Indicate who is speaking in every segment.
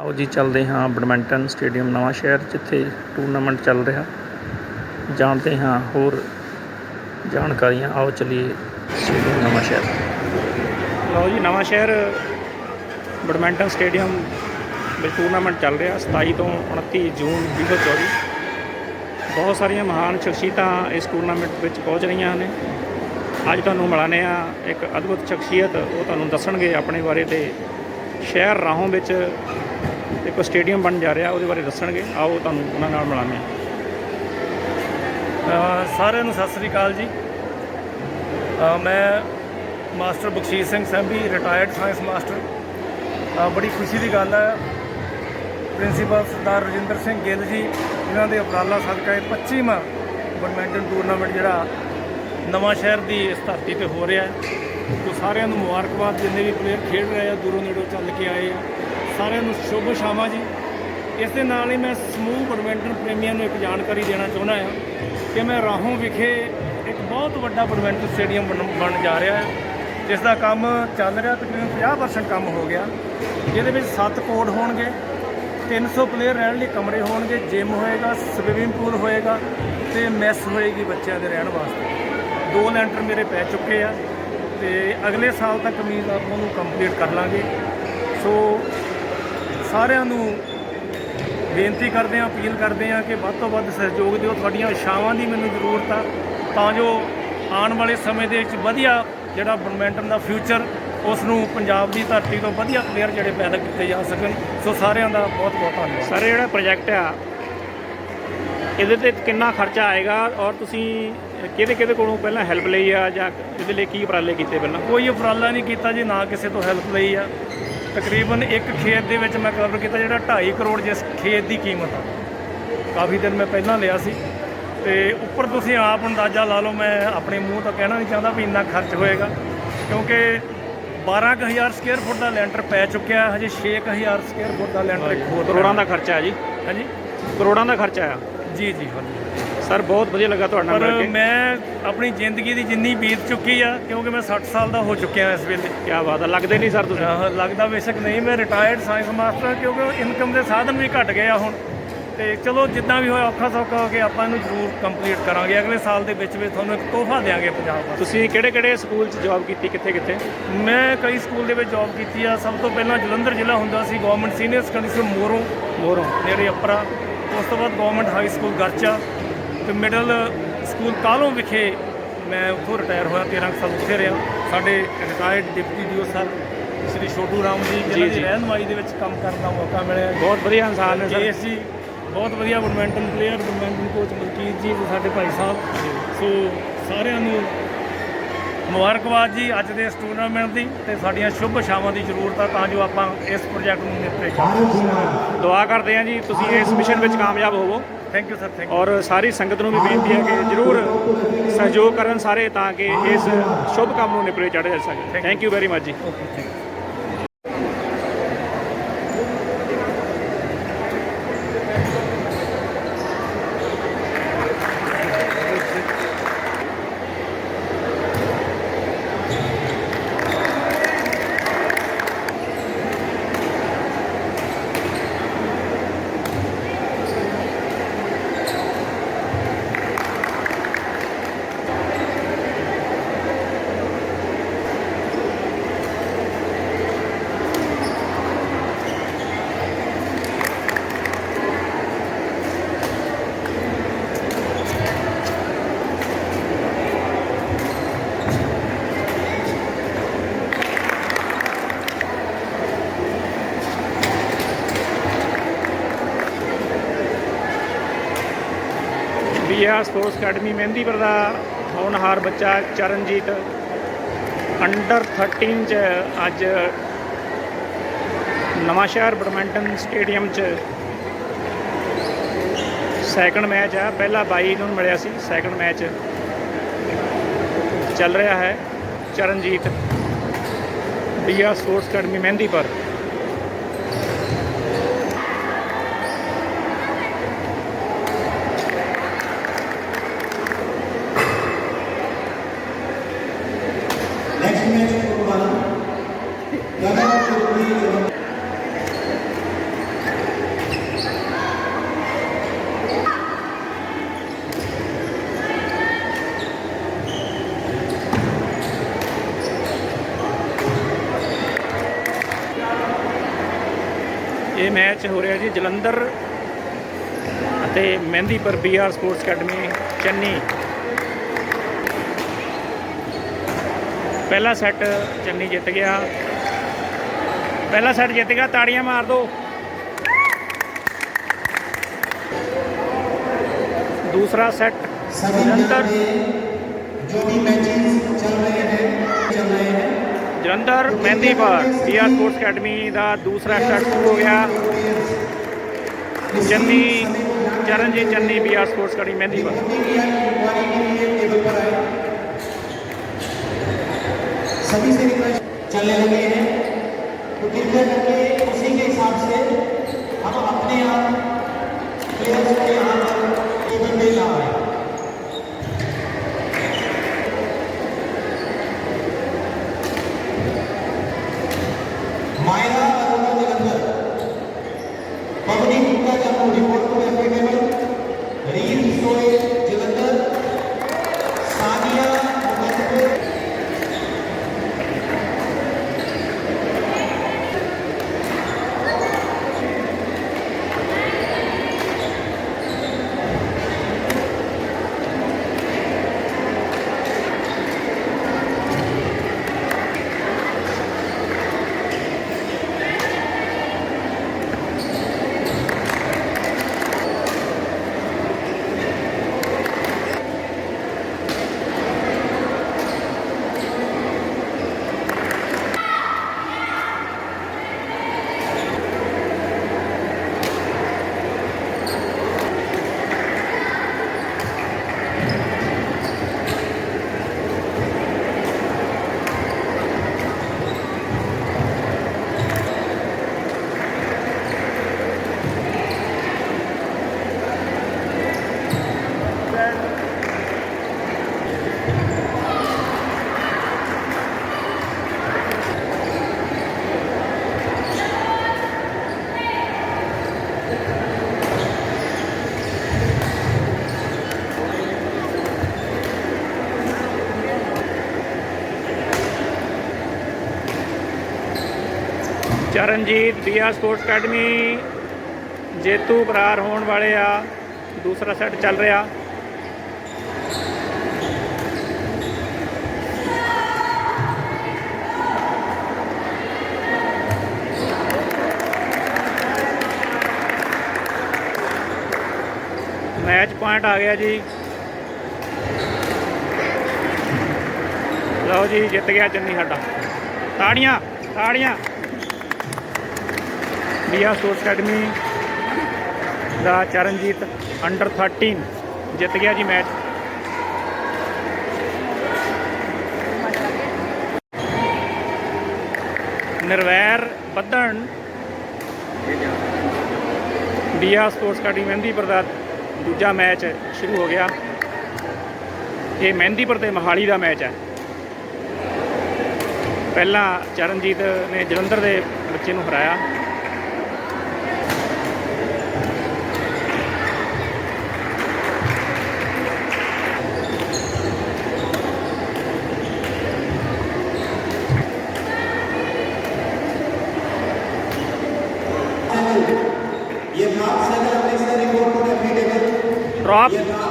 Speaker 1: ਆਓ ਜੀ, ਚੱਲਦੇ ਹਾਂ ਬੈਡਮਿੰਟਨ ਸਟੇਡੀਅਮ ਨਵਾਂ ਸ਼ਹਿਰ, ਜਿੱਥੇ ਟੂਰਨਾਮੈਂਟ ਚੱਲ ਰਿਹਾ। ਜਾਣਦੇ ਹਾਂ ਹੋਰ ਜਾਣਕਾਰੀਆਂ। ਆਓ ਚਲੀਏ ਸਟੇਡੀਅਮ ਨਵਾਂ ਸ਼ਹਿਰ। ਲਓ ਜੀ, ਨਵਾਂ ਸ਼ਹਿਰ, ਬੈਡਮਿੰਟਨ ਸਟੇਡੀਅਮ ਵਿੱਚ ਟੂਰਨਾਮੈਂਟ ਚੱਲ ਰਿਹਾ। 27 ਤੋਂ 29 ਜੂਨ 2024 ਬਹੁਤ ਸਾਰੀਆਂ ਮਹਾਨ ਸ਼ਖਸੀਅਤਾਂ ਇਸ ਟੂਰਨਾਮੈਂਟ ਵਿੱਚ ਪਹੁੰਚ ਰਹੀਆਂ ਨੇ। ਅੱਜ ਤੁਹਾਨੂੰ ਮਿਲਾਨੇ ਆ ਇੱਕ ਅਦਭੁਤ ਸ਼ਖਸੀਅਤ। ਉਹ ਤੁਹਾਨੂੰ ਦੱਸਣਗੇ ਆਪਣੇ ਬਾਰੇ ਤੇ। ਸ਼ਹਿਰ ਰਾਹੋਂ ਵਿੱਚ ਇੱਕ ਸਟੇਡੀਅਮ ਬਣ ਜਾ ਰਿਹਾ, ਉਹਦੇ ਬਾਰੇ ਦੱਸਣਗੇ। ਆਓ ਤੁਹਾਨੂੰ ਉਹਨਾਂ ਨਾਲ ਮਿਲਾਨੇ ਆ
Speaker 2: ਸਾਰਿਆਂ ਨੂੰ ਸਤਿ ਸ੍ਰੀ ਅਕਾਲ ਜੀ। ਮੈਂ master Bakhshish Singh Sambhi retired science master ਬੜੀ ਖੁਸ਼ੀ ਦੀ ਗੱਲ ਹੈ ਪ੍ਰਿੰਸੀਪਲ ਸਰਦਾਰ ਰਜਿੰਦਰ ਸਿੰਘ ਗਿੱਲ ਜੀ ਇਹਨਾਂ ਦੇ ਉਪਰਾਲਾ ਸਦਕਾ ਇਹ 25ਵਾਂ ਬੈਡਮਿੰਟਨ ਟੂਰਨਾਮੈਂਟ ਜਿਹੜਾ ਨਵਾਂ ਸ਼ਹਿਰ ਦੀ ਇਸ ਧਰਤੀ ਤੇ ਹੋ ਰਿਹਾ ਹੈ। ਤੋ ਸਾਰਿਆਂ ਨੂੰ ਮੁਬਾਰਕਬਾਦ, ਜਿੰਨੇ ਵੀ ਪਲੇਅਰ ਖੇਡ ਰਹੇ ਆ, ਦੂਰੋਂ ਨੇੜੋਂ ਚੱਲ ਕੇ ਆਏ ਆ। ਸਾਰਿਆਂ ਨੂੰ ਸ਼ੁਭ ਸ਼ਾਮਾ ਜੀ। ਇਸ ਦੇ ਨਾਲ ਹੀ ਮੈਂ ਸਮੂਹ ਬੈਡਮਿੰਟਨ ਪ੍ਰੇਮੀਆਂ ਨੂੰ ਇੱਕ ਜਾਣਕਾਰੀ ਦੇਣਾ ਚਾਹੁੰਦਾ ਹਾਂ ਕਿ ਮੈਂ ਰਾਹੋਂ ਵਿਖੇ ਇੱਕ ਬਹੁਤ ਵੱਡਾ ਬੈਡਮਿੰਟਨ ਸਟੇਡੀਅਮ ਬਣ ਬਣ ਜਾ ਰਿਹਾ ਹੈ। ਜਿਸ ਦਾ ਕੰਮ ਚੱਲ ਰਿਹਾ ਤਕਰੀਬਨ 50% ਕੰਮ ਹੋ ਗਿਆ। ਜਿਹਦੇ ਵਿੱਚ 7 ਕੋਰਟ ਹੋਣਗੇ 300 ਪਲੇਅਰ ਰਹਿਣ ਲਈ ਕਮਰੇ ਹੋਣਗੇ ਜਿਮ ਹੋਏਗਾ ਸਵਿਮਿੰਗ ਪੂਲ ਹੋਏਗਾ ਤੇ ਮੈਸ ਹੋਏਗੀ ਬੱਚਿਆਂ ਦੇ ਰਹਿਣ ਵਾਸਤੇ। ਦੋ ਲੈਂਟਰ ਮੇਰੇ ਪੈ ਚੁੱਕੇ ਆ ਤੇ ਅਗਲੇ ਸਾਲ ਤੱਕ ਉਮੀਦ ਆਪਾਂ ਉਹਨੂੰ ਕੰਪਲੀਟ ਕਰ ਲਾਂਗੇ। ਸੋ ਸਾਰਿਆਂ ਨੂੰ ਬੇਨਤੀ ਕਰਦੇ ਹਾਂ ਅਪੀਲ ਕਰਦੇ ਹਾਂ ਕਿ ਵੱਧ ਤੋਂ ਵੱਧ ਸਹਿਯੋਗ ਦਿਓ। ਤੁਹਾਡੀਆਂ ਇਸ਼ਾਵਾਂ ਦੀ ਮੈਨੂੰ ਜ਼ਰੂਰਤ ਆ। ਤਾਂ ਜੋ ਆਉਣ ਵਾਲੇ ਸਮੇਂ ਦੇ ਵਿੱਚ ਵਧੀਆ ਜਿਹੜਾ ਬੈਡਮਿੰਟਨ ਦਾ ਫਿਊਚਰ ਉਸ ਨੂੰ ਪੰਜਾਬ ਦੀ ਧਰਤੀ ਤੋਂ ਵਧੀਆ ਪਲੇਅਰ ਜਿਹੜੇ ਪੈਦਾ ਕੀਤੇ ਜਾ ਸਕਣ। ਸੋ ਸਾਰਿਆਂ ਦਾ ਬਹੁਤ ਬਹੁਤ ਧੰਨਵਾਦ।
Speaker 1: ਸਰ ਜਿਹੜਾ ਪ੍ਰੋਜੈਕਟ ਆ ਇਹਦੇ ਤੇ ਕਿੰਨਾ ਖਰਚਾ ਆਏਗਾ ਔਰ ਤੁਸੀਂ ਕਿਹਦੇ ਕਿਹਦੇ ਕੋਲੋਂ ਪਹਿਲਾਂ ਹੈਲਪ ਲਈ ਆ ਜਾਂ ਇਹਦੇ ਲਈ ਕੀ ਉਪਰਾਲੇ ਕੀਤੇ ਪਹਿਲਾਂ?
Speaker 2: ਕੋਈ ਉਪਰਾਲਾ ਨਹੀਂ ਕੀਤਾ ਜੀ ਨਾ ਕਿਸੇ ਤੋਂ ਹੈਲਪ ਲਈ ਆ। ਤਕਰੀਬਨ ਇੱਕ ਖੇਤ ਦੇ ਵਿੱਚ ਮੈਂ ਕਵਰ ਕੀਤਾ ਜਿਹੜਾ 2.5 ਕਰੋੜ ਜਿਸ ਖੇਤ ਦੀ ਕੀਮਤ ਆ। ਕਾਫੀ ਦਿਨ ਮੈਂ ਪਹਿਲਾਂ ਲਿਆ ਸੀ। ਤੇ ਉੱਪਰ ਤੁਸੀਂ ਆਪ ਅੰਦਾਜ਼ਾ ਲਾ ਲਓ ਮੈਂ ਆਪਣੇ ਮੂੰਹ ਤੋਂ ਕਹਿਣਾ ਨਹੀਂ ਚਾਹੁੰਦਾ ਵੀ ਇੰਨਾ ਖਰਚ ਹੋਏਗਾ। ਕਿਉਂਕਿ 12000 ਸਕੁਅਰ ਫੁੱਟ ਦਾ ਲੈਂਟਰ ਪੈ ਚੁੱਕਿਆ ਹਜੇ 6000 ਸਕੁਅਰ ਫੁੱਟ ਦਾ ਲੈਂਟਰ ਇੱਕ ਹੋਰ
Speaker 1: ਕਰੋੜਾਂ ਦਾ ਖਰਚਾ ਹੈ ਜੀ?
Speaker 2: ਹਾਂਜੀ।
Speaker 1: ਕਰੋੜਾਂ ਦਾ ਖਰਚਾ ਆ?
Speaker 2: ਜੀ ਜੀ ਹਾਂਜੀ।
Speaker 1: ਸਰ ਬਹੁਤ ਵਧੀਆ ਲੱਗਾ ਤੁਹਾਡੇ ਨਾਲ
Speaker 2: ਪਰ
Speaker 1: ਮਿਲ ਕੇ।
Speaker 2: ਮੈਂ ਆਪਣੀ ਜ਼ਿੰਦਗੀ ਦੀ ਜਿੰਨੀ ਬੀਤ ਚੁੱਕੀ ਆ ਕਿਉਂਕਿ ਮੈਂ 60 ਸਾਲ ਦਾ ਹੋ ਚੁੱਕਿਆ ਇਸ ਵੇਲੇ।
Speaker 1: ਕੀ ਬਾਤ ਆ ਲੱਗਦੇ ਨਹੀਂ ਸਰ ਤੁਸੀਂ?
Speaker 2: ਆਹ, ਲੱਗਦਾ ਬੇਸ਼ੱਕ ਨਹੀਂ ਮੈਂ ਰਿਟਾਇਰਡ ਸਾਇੰਸ ਮਾਸਟਰ ਹਾਂ ਕਿਉਂਕਿ ਇਨਕਮ ਦੇ ਸਾਧਨ ਵੀ ਘਟ ਗਏ ਆ ਹੁਣ। ਤੇ ਚਲੋ ਜਿੱਦਾਂ ਵੀ ਹੋਇਆ ਔਖਾ ਸੌਖਾ ਹੋ ਕੇ ਆਪਾਂ ਇਹਨੂੰ ਜ਼ਰੂਰ ਕੰਪਲੀਟ ਕਰਾਂਗੇ। ਅਗਲੇ ਸਾਲ ਦੇ ਵਿੱਚ ਵੀ ਤੁਹਾਨੂੰ ਇੱਕ ਤੋਹਫਾ ਦੇਵਾਂਗੇ ਪੰਜਾਬ ਦਾ
Speaker 1: ਤੁਸੀਂ ਕਿਹੜੇ ਕਿਹੜੇ ਸਕੂਲ 'ਚ ਜੌਬ ਕੀਤੀ ਕਿੱਥੇ ਕਿੱਥੇ
Speaker 2: ਮੈਂ ਕਈ ਸਕੂਲ ਦੇ ਵਿੱਚ ਜੌਬ ਕੀਤੀ ਆ। ਸਭ ਤੋਂ ਪਹਿਲਾਂ ਜਲੰਧਰ ਜ਼ਿਲ੍ਹਾ ਹੁੰਦਾ ਸੀ government senior secondary school Moron
Speaker 1: Moron.
Speaker 2: ਨੇੜੇ ਅਪਰਾ। ਉਸ ਤੋਂ ਬਾਅਦ ਗਵਰਨਮੈਂਟ ਹਾਈ ਸਕੂਲ ਗਰਚਾ। ਤੇ ਮਿਡਲ ਸਕੂਲ ਕਾਲੋਂ ਵਿਖੇ ਮੈਂ ਉੱਥੋਂ ਰਿਟਾਇਰ ਹੋਇਆ 13 ਕੁ ਸਾਲ ਉੱਥੇ ਰਿਹਾ। ਸਾਡੇ ਰਿਟਾਇਰਡ ਡਿਪਟੀ ਡੀਓ ਸਾਹਿਬ ਸ਼੍ਰੀ ਛੋਟੂ ਰਾਮ ਜੀ ਜਿਹਨਾਂ
Speaker 1: ਜੀ।
Speaker 2: ਦੀ ਰਹਿਨਮਾਈ ਦੇ ਵਿੱਚ ਕੰਮ ਕਰਨ ਦਾ ਮੌਕਾ ਮਿਲਿਆ।
Speaker 1: ਬਹੁਤ ਵਧੀਆ ਇਨਸਾਨ ਨੇ ਸਰ।
Speaker 2: ਜੀ ਬਹੁਤ ਵਧੀਆ badminton player badminton coach Malkit ji ਤੇ ਸਾਡੇ ਭਾਈ ਸਾਹਿਬ। ਸੋ ਸਾਰਿਆਂ ਨੂੰ ਮੁਬਾਰਕਬਾਦ ਜੀ ਅੱਜ ਦੇ ਇਸ ਟੂਰਨਾਮੈਂਟ ਦੀ ਤੇ ਸਾਡੀਆਂ ਸ਼ੁਭ ਇਛਾਵਾਂ ਦੀ ਜ਼ਰੂਰਤ ਆ ਤਾਂ ਜੋ ਆਪਾਂ ਇਸ ਪ੍ਰੋਜੈਕਟ ਨੂੰ ਨਿਪਟੇ
Speaker 1: ਦੁਆ ਕਰਦੇ ਹਾਂ ਜੀ ਤੁਸੀਂ ਇਸ ਮਿਸ਼ਨ ਵਿੱਚ ਕਾਮਯਾਬ ਹੋਵੋ।
Speaker 2: ਥੈਂਕ ਯੂ ਸਰ ਥੈਂਕ
Speaker 1: ਔਰ ਸਾਰੀ ਸੰਗਤ ਨੂੰ ਵੀ ਬੇਨਤੀ ਹੈ ਕਿ ਜਰੂਰ ਸਹਿਯੋਗ ਕਰਨ ਸਾਰੇ ਤਾਂ ਕਿ ਇਸ ਸ਼ੁਭ ਕੰਮ ਨੂੰ ਨਿਪਰੇ ਚੜ੍ਹਿਆ ਜਾ ਸਕੇ ਥੈਂਕ ਯੂ ਵੈਰੀ ਮਚ ਜੀ।
Speaker 2: You okay thank you
Speaker 1: BR sports academy Mahindipur ਦਾ ਹੋਣਹਾਰ ਬੱਚਾ ਚਰਨਜੀਤ ਅੰਡਰ 13 ਚ ਅੱਜ ਨਵਾਂਸ਼ਹਿਰ ਬੈਡਮਿੰਟਨ ਸਟੇਡੀਅਮ ਚ ਸੈਕੰਡ ਮੈਚ ਆ। ਪਹਿਲਾ 22 ਨੂੰ ਮਿਲਿਆ ਸੀ ਸੈਕੰਡ ਮੈਚ ਚੱਲ ਰਿਹਾ ਹੈ
Speaker 3: Charanjit. BR sports academy Mahindipur.
Speaker 1: ਇਹ ਮੈਚ ਹੋ ਰਿਹਾ ਜੀ, ਜਲੰਧਰ ਅਤੇ Mahindipur BR sports academy Channi. ਪਹਿਲਾ ਸੈੱਟ ਚੰਨੀ ਜਿੱਤ ਗਿਆ। ਪਹਿਲਾ ਸੈੱਟ ਜਿੱਤ ਗਿਆ, ਤਾੜੀਆਂ ਮਾਰ ਦਿਓ ਦੂਸਰਾ ਸੈੱਟ ਜਲੰਧਰ।
Speaker 3: ਜੋ ਵੀ ਮੈਚਸ ਚੱਲ ਰਹੇ ਨੇ, ਚੱਲ ਰਹੇ ਨੇ
Speaker 1: Jalandhar Mehndipur BR sports academy ਦਾ ਦੂਸਰਾ ਸੈੱਟ ਸ਼ੁਰੂ ਹੋ ਗਿਆ Channi Charanjit Channi BR sports academy Mehndipur
Speaker 3: सभी से रिक्वेस्ट चलने लगे हैं तो कृपया करके उसी के हिसाब से हम अपने आप प्लेयर्स को यहाँ पर टेबल पे ला आए Myra
Speaker 1: Charanjit BR sports academy, ਜੇਤੂ ਕਰਾਰ ਹੋਣ ਵਾਲੇ ਆ, ਦੂਸਰਾ ਸੈੱਟ ਚੱਲ ਰਿਹਾ। ਮੈਚ ਪੁਆਇੰਟ ਆ ਗਿਆ ਜੀ। ਲਓ ਜੀ, ਜਿੱਤ ਗਿਆ ਚੰਨੀ ਸਾਡਾ। ਤਾੜੀਆਂ ਤਾੜੀਆਂ। ਬੀਆ ਸਪੋਰਟਸ ਅਕੈਡਮੀ ਦਾ ਚਰਨਜੀਤ ਅੰਡਰ 13 ਜਿੱਤ ਗਿਆ ਜੀ ਮੈਚ। ਨਿਰਵੈਰ ਬੱਧਣ ਬੀਆ ਸਪੋਰਟਸ ਅਕੈਡਮੀ ਮਹਿੰਦੀਪੁਰ ਦਾ ਦੂਜਾ ਮੈਚ ਸ਼ੁਰੂ ਹੋ ਗਿਆ। ਇਹ ਮਹਿੰਦੀਪੁਰ ਤੇ ਮਹਾਲੀ ਦਾ ਮੈਚ ਹੈ। ਪਹਿਲਾਂ ਚਰਨਜੀਤ ਨੇ ਜਲੰਧਰ ਦੇ ਬੱਚੇ ਨੂੰ ਹਰਾਇਆ।
Speaker 3: crop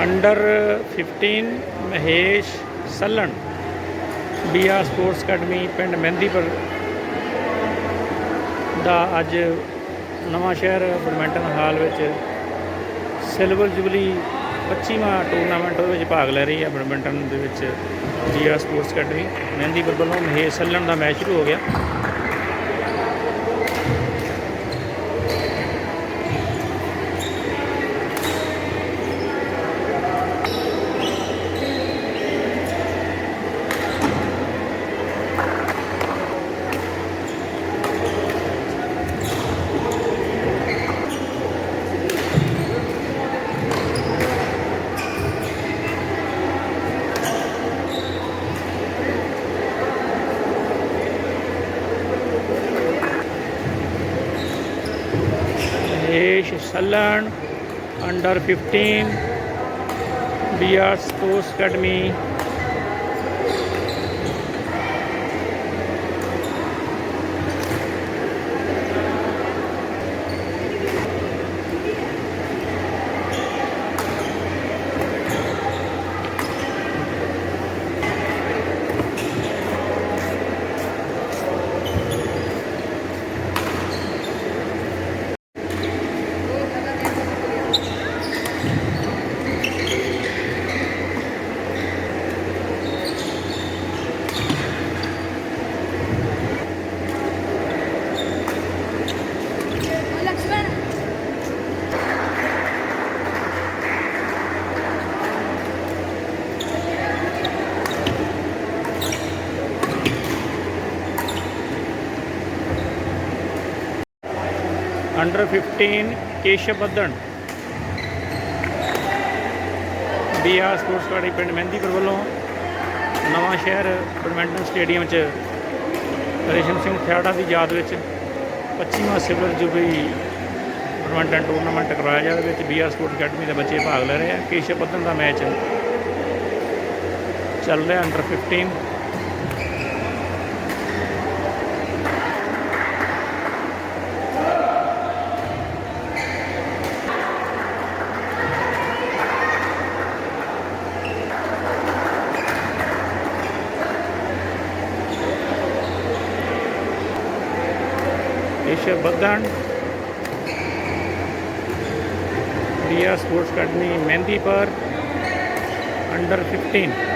Speaker 1: under 15 Mahesh Sallan BR sports academy ਪਿੰਡ ਮਹਿੰਦੀਪੁਰ ਦਾ ਅੱਜ ਨਵਾਂ ਸ਼ਹਿਰ ਬੈਡਮਿੰਟਨ ਹਾਲ ਵਿੱਚ ਸਿਲਵਰ ਜੁਬਲੀ 25ਵਾਂ ਟੂਰਨਾਮੈਂਟ ਉਹਦੇ ਵਿੱਚ ਭਾਗ ਲੈ ਰਹੀ ਹੈ ਬੈਡਮਿੰਟਨ ਦੇ ਵਿੱਚ ਬੀਆਰ ਸਪੋਰਟਸ ਅਕੈਡਮੀ ਮਹਿੰਦੀਪੁਰ ਵੱਲੋਂ ਮਹੇਸ਼ ਸੱਲਣ ਦਾ ਮੈਚ ਸ਼ੁਰੂ ਹੋ ਗਿਆ। Mahesh Sallan under 15 BR sports
Speaker 4: academy
Speaker 1: under 15 Keshav Baddan BR sports academy ਪਿੰਡ ਮਹਿੰਦੀਪੁਰ ਵੱਲੋਂ ਨਵਾਂ ਸ਼ਹਿਰ ਬੈਡਮਿੰਟਨ ਸਟੇਡੀਅਮ 'ਚ ਰੇਸ਼ਮ ਸਿੰਘ ਖਿਆੜਾ ਦੀ ਯਾਦ ਵਿੱਚ 25ਵਾਂ ਸਿਵਲ ਜੁਬਲੀ ਬੈਡਮਿੰਟਨ ਟੂਰਨਾਮੈਂਟ ਕਰਵਾਇਆ ਜਾ ਰਿਹਾ ਵਿੱਚ ਬੀਆਰ ਸਪੋਰਟਸ ਅਕੈਡਮੀ ਦੇ ਬੱਚੇ ਭਾਗ ਲੈ ਰਹੇ ਆ। ਕੇਸ਼ਵ ਬੱਦਣ ਦਾ ਮੈਚ ਚੱਲ ਰਿਹਾ under 15 Keshav Baddan BR sports academy Mahindipur under 15